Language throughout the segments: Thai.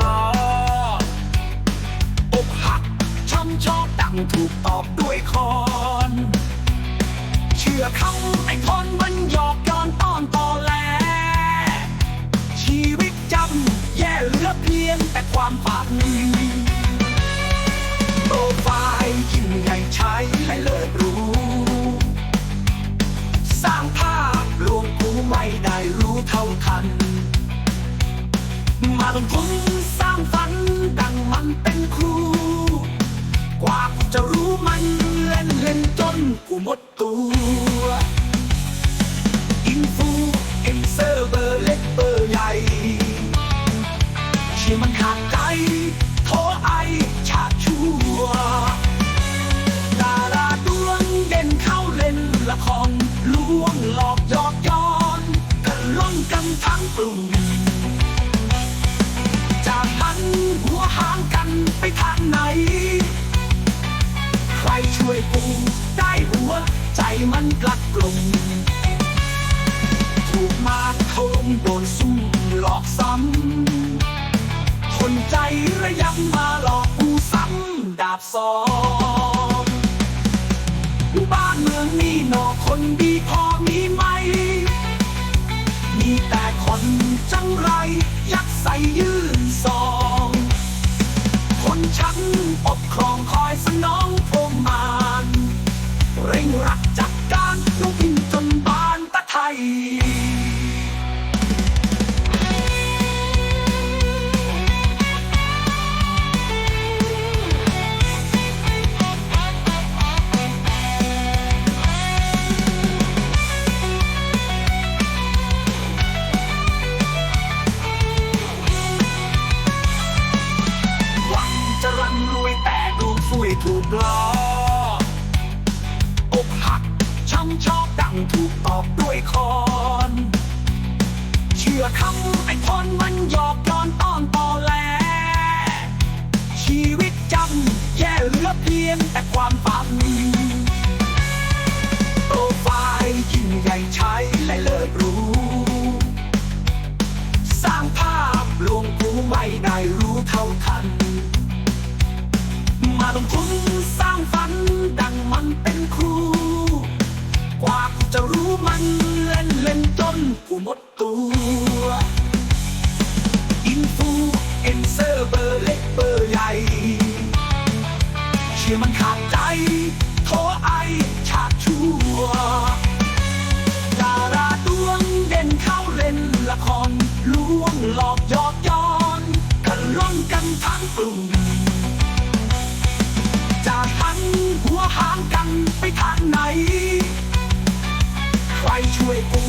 ลออกหักช้ำชอบดังถูกตอบด้วยคอน เชื่อคำไอ้ทนมันหยอกย้อนตอนตอแล ชีวิตจำแย่เหลือเพียงแต่ความปักนีโปรไฟล์ยิ่งใหญ่ใช้ให้เลิศรู้ สร้างภาพลวงกูไม่ได้รู้เท่าทัน มาต้องคุ้างฝันดังมันเป็นครู กว่ากูจะรู้มันเล่นเล่นจนกูหมดตัว อินฟูเอ็มเซอร์เบอร์เล็กเบอร์ใหญ่ชื่มันขาดใจโทรไอชาชัวดาราดวงเด่นเข้าเล่นละครลวงหลอกหยอกย้อนกันล่อนกันทั้งกลุ่ม หัวหางกันไปทางไหน ใครช่วยกูได้หัว ใจมันกลัดกลุ่มถูกมาโทมโดนซุ่มหลอกซ้ำ คนใจระยำมาหลอกกูซ้ำดาบสองบ้านเมืองนี่หนอคนดีพอมีไหม มีแต่คนจังไร ยักใส่ยื ปกครองคอยสนอง ถูกล้อกหักช้ำชอบดังถูกตอบด้วยคอน เชื่อคำไอ้พรมันหยอกย้อนต้อนตอแหลชีวิตจำแย่เหลือเพียงแต่ความฝันโปรไฟล์ยิ่งใหญ่ใช้และเลิศรู้ สร้างภาพลวงกูไม่ได้รู้เท่าทัน มาลงทุ มันเล่นเล่นจนกูหมดตัว อินฟูเอ็นเซอร์เบอร์เล็กเบอร์ใหญ่ เชื่อมันขาดใจโทรไอชาติชัวดาราดวงเด่นเข้าเล่นละครลวงหลอกยอกย้อนกันล่อนกันทั้งกลุ่มจากทันหัวหางกันไปทางไหน ช่วยกู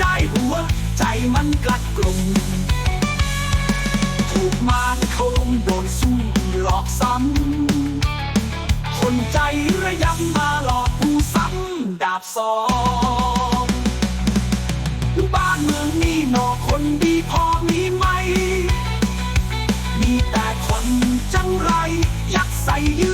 ได้หัว ใจมันกลัดกลุ่มถูกมารโคมโดนสู้หลอกซ้ำ คนใจระยำมาหลอกกูซ้ำดาบสองบ้านเมืองนี่หนอคนดีพอมีไหม มีแต่คนจังไร ยักใส่ยื